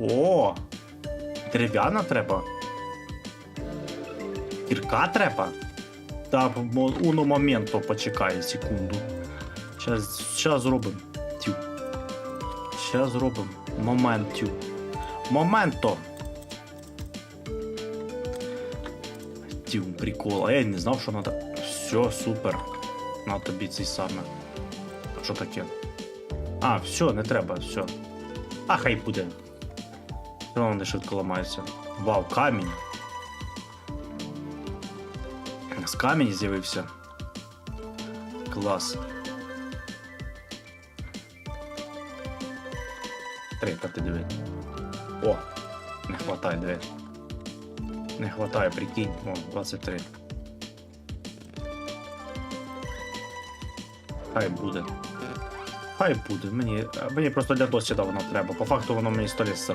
О! Дерев'яна треба. Кірка треба. Так, уно моменто почекай секунду. Щас, щас зробимо. Тю. Щас зробимо. Моментю. Моменто. Тю, прикол. А я не знав, що треба. Все, супер. На тобі цей саме. Що таке? А, все, не треба, все. А хай буде. Одно не швидко ламається. Вау, камінь. З камінь з'явився. Клас. Три, та ти диви. О! Не хватає, диви. Не хватає, прикинь. О, 23. Хай буде. Хай буде. Мені, мені просто для досвіду воно треба. По факту воно мені столі срало.